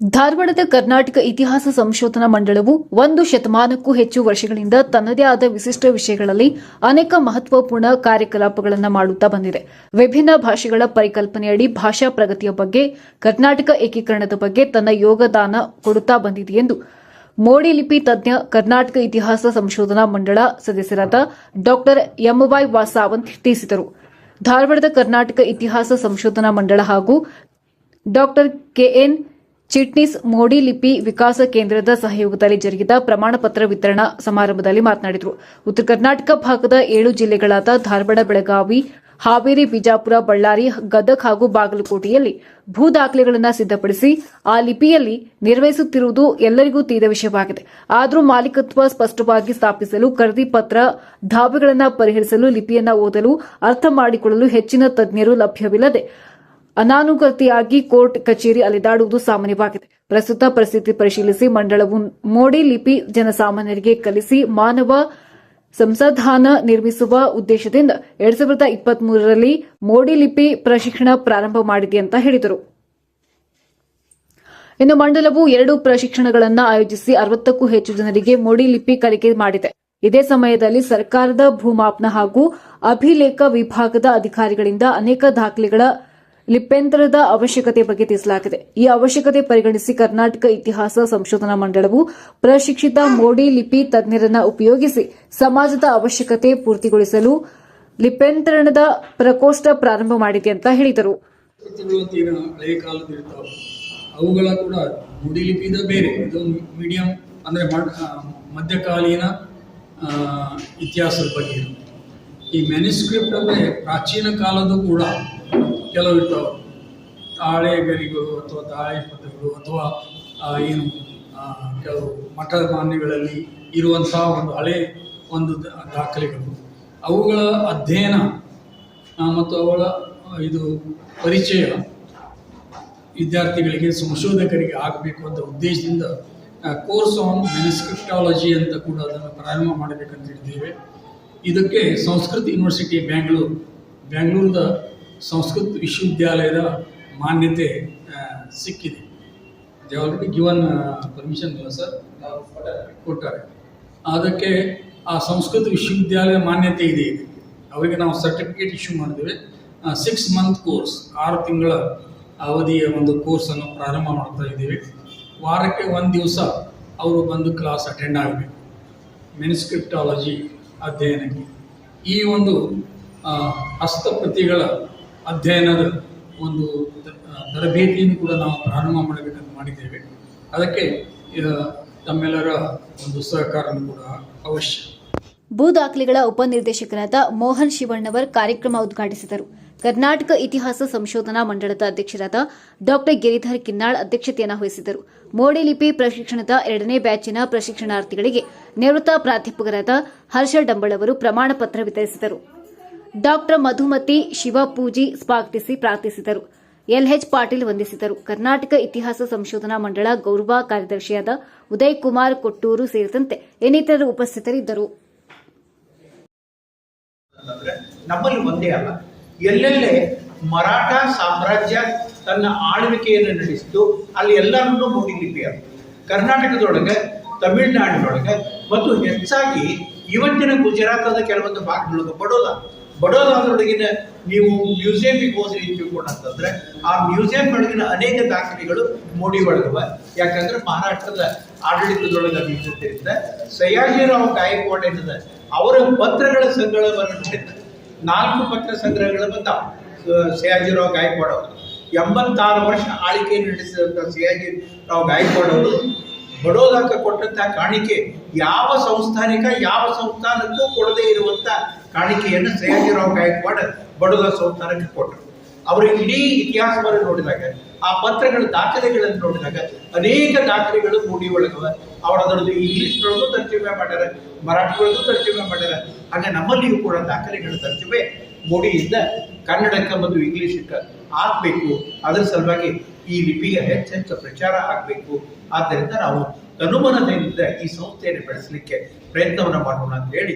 ಧಾರವಾಡದ ಕರ್ನಾಟಕ ಇತಿಹಾಸ ಸಂಶೋಧನಾ ಮಂಡಳವು ಒಂದು ಶತಮಾನಕ್ಕೂ ಹೆಚ್ಚು ವರ್ಷಗಳಿಂದ ತನ್ನದೇ ಆದ ವಿಶಿಷ್ಟ ವಿಷಯಗಳಲ್ಲಿ ಅನೇಕ ಮಹತ್ವಪೂರ್ಣ ಕಾರ್ಯಕಲಾಪಗಳನ್ನು ಮಾಡುತ್ತಾ ಬಂದಿದೆ. ವಿಭಿನ್ನ ಭಾಷೆಗಳ ಪರಿಕಲ್ಪನೆಯಡಿ ಭಾಷಾ ಪ್ರಗತಿಯ ಬಗ್ಗೆ, ಕರ್ನಾಟಕ ಏಕೀಕರಣದ ಬಗ್ಗೆ ತನ್ನ ಯೋಗದಾನ ಕೊಡುತ್ತಾ ಬಂದಿದೆ ಎಂದು ಮೋಡಿ ಲಿಪಿ ತಜ್ಞ ಕರ್ನಾಟಕ ಇತಿಹಾಸ ಸಂಶೋಧನಾ ಮಂಡಳ ಸದಸ್ಯರಾದ ಡಾ ಎಂವೈ ವಾಸಾವಂತ್ ತಿಳಿಸಿದರು. ಧಾರವಾಡದ ಕರ್ನಾಟಕ ಇತಿಹಾಸ ಸಂಶೋಧನಾ ಮಂಡಳ ಹಾಗೂ ಡಾಕ್ಟರ್ ಕೆಎನ್ ಚಿಟ್ನಿಸ್ ಮೋಡಿ ಲಿಪಿ ವಿಕಾಸ ಕೇಂದ್ರದ ಸಹಯೋಗದಲ್ಲಿ ಜರುಗಿದ ಪ್ರಮಾಣ ಪತ್ರ ವಿತರಣಾ ಸಮಾರಂಭದಲ್ಲಿ ಮಾತನಾಡಿದರು. ಉತ್ತರ ಕರ್ನಾಟಕ ಭಾಗದ ಏಳು ಜಿಲ್ಲೆಗಳಾದ ಧಾರವಾಡ, ಬೆಳಗಾವಿ, ಹಾವೇರಿ, ಬಿಜಾಪುರ, ಬಳ್ಳಾರಿ, ಗದಗ್ ಹಾಗೂ ಬಾಗಲಕೋಟೆಯಲ್ಲಿ ಭೂ ದಾಖಲೆಗಳನ್ನು ಸಿದ್ಧಪಡಿಸಿ ಆ ಲಿಪಿಯಲ್ಲಿ ನಿರ್ವಹಿಸುತ್ತಿರುವುದು ಎಲ್ಲರಿಗೂ ತೀದ ವಿಷಯವಾಗಿದೆ. ಆದರೂ ಮಾಲೀಕತ್ವ ಸ್ಪಷ್ಟವಾಗಿ ಸ್ಥಾಪಿಸಲು, ಖರೀದಿ ಪತ್ರ ದಾವೆಗಳನ್ನು ಪರಿಹರಿಸಲು, ಲಿಪಿಯನ್ನು ಓದಲು, ಅರ್ಥ ಮಾಡಿಕೊಳ್ಳಲು ಹೆಚ್ಚಿನ ತಜ್ಞರು ಲಭ್ಯವಿಲ್ಲದೆ ಅನಾನುಗತಿಯಾಗಿ ಕೋರ್ಟ್ ಕಚೇರಿ ಅಲೆದಾಡುವುದು ಸಾಮಾನ್ಯವಾಗಿದೆ. ಪ್ರಸ್ತುತ ಪರಿಸ್ಥಿತಿ ಪರಿಶೀಲಿಸಿ ಮಂಡಳವು ಮೋಡಿ ಲಿಪಿ ಜನಸಾಮಾನ್ಯರಿಗೆ ಕಲಿಸಿ ಮಾನವ ಸಂಸಧಾನ ನಿರ್ಮಿಸುವ ಉದ್ದೇಶದಿಂದ ಎರಡ್ ಸಾವಿರದ ಇಪ್ಪತ್ಮೂರರಲ್ಲಿ ಮೋಡಿ ಲಿಪಿ ಪ್ರಶಿಕ್ಷಣ ಪ್ರಾರಂಭ ಮಾಡಿದೆ ಅಂತ ಹೇಳಿದರು. ಇನ್ನು ಮಂಡಲವು ಎರಡು ಪ್ರಶಿಕ್ಷಣಗಳನ್ನು ಆಯೋಜಿಸಿ ಅರವತ್ತಕ್ಕೂ ಹೆಚ್ಚು ಜನರಿಗೆ ಮೋಡಿ ಲಿಪಿ ಕಲಿಕೆ ಮಾಡಿದೆ. ಇದೇ ಸಮಯದಲ್ಲಿ ಸರ್ಕಾರದ ಭೂಮಾಪನ ಹಾಗೂ ಅಭಿಲೇಖ ವಿಭಾಗದ ಅಧಿಕಾರಿಗಳಿಂದ ಅನೇಕ ದಾಖಲೆಗಳ ಲಿಪ್ಯಂತರದ ಅವಶ್ಯಕತೆ ಬಗ್ಗೆ ತಿಳಿಸಲಾಗಿದೆ. ಈ ಅವಶ್ಯಕತೆ ಪರಿಗಣಿಸಿ ಕರ್ನಾಟಕ ಇತಿಹಾಸ ಸಂಶೋಧನಾ ಮಂಡಳವು ಪ್ರಶಿಕ್ಷಿತ ಮೋಡಿ ಲಿಪಿ ತಜ್ಞರನ್ನು ಉಪಯೋಗಿಸಿ ಸಮಾಜದ ಅವಶ್ಯಕತೆ ಪೂರ್ತಿಗೊಳಿಸಲು ಲಿಪ್ಯಂತರಣದ ಪ್ರಕೋಷ್ಠ ಪ್ರಾರಂಭ ಮಾಡಿದೆ ಅಂತ ಹೇಳಿದರು. ಈ ಮೆನಿಸ್ಕ್ರಿಪ್ಟ್ ಅಂದರೆ ಪ್ರಾಚೀನ ಕಾಲದ ಕೂಡ ಕೆಲವು ತಾಳೆ ಗರಿಗಳು ಅಥವಾ ತಾಳೆ ಪದಗಳು ಅಥವಾ ಏನು ಕೆಲವು ಮಠದ ಮಾನ್ಯಗಳಲ್ಲಿ ಇರುವಂತಹ ಒಂದು ಹಳೆ ಒಂದು ದಾಖಲೆಗಳು. ಅವುಗಳ ಅಧ್ಯಯನ ಮತ್ತು ಅವಳ ಇದು ಪರಿಚಯ ವಿದ್ಯಾರ್ಥಿಗಳಿಗೆ, ಸಂಶೋಧಕರಿಗೆ ಆಗಬೇಕು ಅಂತ ಉದ್ದೇಶದಿಂದ ಕೋರ್ಸ್ ಆನ್ ಮೆನಿಸ್ಕ್ರಿಪ್ಟಾಲಜಿ ಅಂತ ಕೂಡ ಅದನ್ನು ಪ್ರಾರಂಭ ಮಾಡಬೇಕಂತ ಹೇಳಿದ್ದೇವೆ ಇದಕ್ಕೆ ಸಂಸ್ಕೃತ ಯೂನಿವರ್ಸಿಟಿ ಬ್ಯಾಂಗ್ಳೂರು ಬ್ಯಾಂಗ್ಳೂರದ ಸಂಸ್ಕೃತ ವಿಶ್ವವಿದ್ಯಾಲಯದ ಮಾನ್ಯತೆ ಸಿಕ್ಕಿದೆ. ದೇ ಆಲ್ರೆಡಿ ಗಿವನ್ ಪರ್ಮಿಷನ್ ಇಲ್ಲ ಸರ್ ಕೊಟ್ಟಾರೆ ಅದಕ್ಕೆ ಆ ಸಂಸ್ಕೃತ ವಿಶ್ವವಿದ್ಯಾಲಯ ಮಾನ್ಯತೆ ಇದೆ ಇದೆ. ಅವರಿಗೆ ನಾವು ಸರ್ಟಿಫಿಕೇಟ್ ಇಶ್ಯೂ ಮಾಡಿದ್ದೇವೆ. ಸಿಕ್ಸ್ ಮಂತ್ ಕೋರ್ಸ್ ಆರು ತಿಂಗಳ ಅವಧಿಯ ಒಂದು ಕೋರ್ಸನ್ನು ಪ್ರಾರಂಭ ಮಾಡ್ತಾ ಇದ್ದೇವೆ. ವಾರಕ್ಕೆ ಒಂದು ದಿವಸ ಅವರು ಬಂದು ಕ್ಲಾಸ್ ಅಟೆಂಡ್ ಆಗಬೇಕು. ಮೆನ್ಸ್ಕ್ರಿಪ್ಟಾಲಜಿ ಅಧ್ಯಯನಕ್ಕೆ. ಈ ಒಂದು ಹಸ್ತಪ್ರತಿಗಳ ಅಧ್ಯಯನದ ಒಂದು ತರಬೇತಿಯನ್ನು ಕೂಡ ನಾವು ಪ್ರಾರಂಭ ಮಾಡಬೇಕಂತ ಮಾಡಿದ್ದೇವೆ. ಅದಕ್ಕೆ ತಮ್ಮೆಲ್ಲರ ಒಂದು ಸಹಕಾರ ಕೂಡ ಅವಶ್ಯ. ಭೂ ದಾಖಲೆಗಳ ಉಪನಿರ್ದೇಶಕರಾದ ಮೋಹನ್ ಶಿವಣ್ಣವರ್ ಕಾರ್ಯಕ್ರಮ ಉದ್ಘಾಟಿಸಿದರು. ಕರ್ನಾಟಕ ಇತಿಹಾಸ ಸಂಶೋಧನಾ ಮಂಡಳದ ಅಧ್ಯಕ್ಷರಾದ ಡಾಕ್ಟರ್ ಗಿರಿಧರ್ ಕಿನ್ನಾಳ್ ಅಧ್ಯಕ್ಷತೆಯನ್ನು ವಹಿಸಿದರು ಮೋಡಿ ಲಿಪಿ ಪ್ರಶಿಕ್ಷಣದ ಎರಡನೇ ಬ್ಯಾಚಿನ ಪ್ರಶಿಕ್ಷಣಾರ್ಥಿಗಳಿಗೆ ನಿವೃತ್ತ ಪ್ರಾಧ್ಯಾಪಕರಾದ ಹರ್ಷ ಡಂಬಳವರು ಪ್ರಮಾಣ ಪತ್ರ ವಿತರಿಸಿದರು. ಡಾ ಮಧುಮತಿ ಶಿವಪೂಜಿ ಸ್ವಾಗತಿಸಿ ಪ್ರಾರ್ಥಿಸಿದರು. ಎಲ್ಹೆಚ್ ಪಾಟೀಲ್ ವಂದಿಸಿದರು. ಕರ್ನಾಟಕ ಇತಿಹಾಸ ಸಂಶೋಧನಾ ಮಂಡಳ ಗೌರವ ಕಾರ್ಯದರ್ಶಿಯಾದ ಉದಯ್ ಕುಮಾರ್ ಕೊಟ್ಟೂರು ಸೇರಿದಂತೆ ಇನ್ನಿತರರು ಉಪಸ್ಥಿತರಿದ್ದರು. ನಮ್ಮಲ್ಲಿ ಒಂದೇ ಅಲ್ಲ. ಎಲ್ಲೆಲ್ಲೇ ಮರಾಠ ಸಾಮ್ರಾಜ್ಯ ತನ್ನ ಆಳ್ವಿಕೆಯನ್ನು ನಡೆಸಿತು, ಅಲ್ಲಿ ಎಲ್ಲರನ್ನೂ ಮೂಡಿಲಿಪಿ ಕರ್ನಾಟಕದೊಳಗೆ, ತಮಿಳುನಾಡಿನೊಳಗೆ, ಮತ್ತು ಹೆಚ್ಚಾಗಿ ಇವತ್ತಿನ ಗುಜರಾತದ ಕೆಲವೊಂದು ಭಾಗದೊಳಗೆ ಬಡೋದ ಬಡೋದಾದ್ರೊಳಗಿನ ನೀವು ಮ್ಯೂಸಿಯಂಗೆ ಹೋದ್ರಿ ಅಂತ ತಿಳ್ಕೊಂಡಂತಂದ್ರೆ ಆ ಮ್ಯೂಸಿಯಂ ಒಳಗಿನ ಅನೇಕ ದಾಖಲೆಗಳು ಮೋಡಿ ಒಳಗವ. ಯಾಕಂದ್ರೆ ಮಹಾರಾಷ್ಟ್ರದ ಆಡಳಿತದೊಳಗೆ ಇರ್ತೈತೆ ಸಯಾಜಿರಾವ್ ಗಾಯಕ್ವಾಡ್ ಏನದ, ಅವರ ಪತ್ರಗಳ ಸಂಗ್ರಹವನ್ನು ನಾಲ್ಕು ಪತ್ರ ಸಂಗ್ರಹಗಳು ಬಂದಾವ. ಸಯಾಜಿರಾವ್ ಗಾಯಕ್ವಾಡ್ ಅವರು. ಎಂಬತ್ತಾರು ವರ್ಷ ಆಳ್ವಿಕೆ ನಡೆಸಿದಂಥ ಸಯಾಜಿರಾವ್ ಗಾಯಕ್ವಾಡ್ ಅವರು ಬಡೋದಾಕ ಕಾಣಿಕೆ ಯಾವ ಸಂಸ್ಥಾನಿಕ, ಯಾವ ಸಂಸ್ಥಾನಕ್ಕೂ ಕೊಡದೇ ಇರುವಂತ ಕಾಣಿಕೆಯನ್ನು ಸಯಾಜಿರಾವ್ ಗಾಯಕ್ವಾಡ್ ಬಡೋದ ಸಂಸ್ಥಾನಕ್ಕೆ ಕೊಟ್ಟರು ಅವರ ಇಡೀ ಇತಿಹಾಸವನ್ನು ನೋಡಿದಾಗ, ಆ ಪತ್ರಗಳ ದಾಖಲೆಗಳನ್ನು ನೋಡಿದಾಗ, ಅನೇಕ ದಾಖಲೆಗಳು ಮೂಡಿ ಒಳಗವ. ಅವ್ರು ಅದರದ್ದು ಇಂಗ್ಲಿಷ್ನೊಳಗೂ ತರ್ಜುಮೆ ಮಾಡ್ಯಾರ ಮರಾಠಿಯೊಳಗೂ ತರ್ಜುಮೆ ಮಾಡ್ಯಾರ. ಹಾಗೆ ನಮ್ಮಲ್ಲಿಯೂ ಕೂಡ ದಾಖಲೆಗಳ ತರ್ಜುಮೆ ಮೋಡಿಯಿಂದ ಕನ್ನಡಕ್ಕೆ ಮತ್ತು ಇಂಗ್ಲಿಷಕ್ಕೆ ಆಗಬೇಕು. ಅದರ ಸಲುವಾಗಿ ಈ ಲಿಪಿಗೆ ಹೆಚ್ಚೆಚ್ಚು ಪ್ರಚಾರ ಆಗಬೇಕು. ಆದ್ದರಿಂದ ನಾವು ತನುಮನದಿಂದ ಈ ಸಂಸ್ಥೆಯನ್ನು ಬೆಳೆಸಲಿಕ್ಕೆ ಪ್ರಯತ್ನವನ್ನು ಮಾಡೋಣ ಅಂತ ಹೇಳಿ.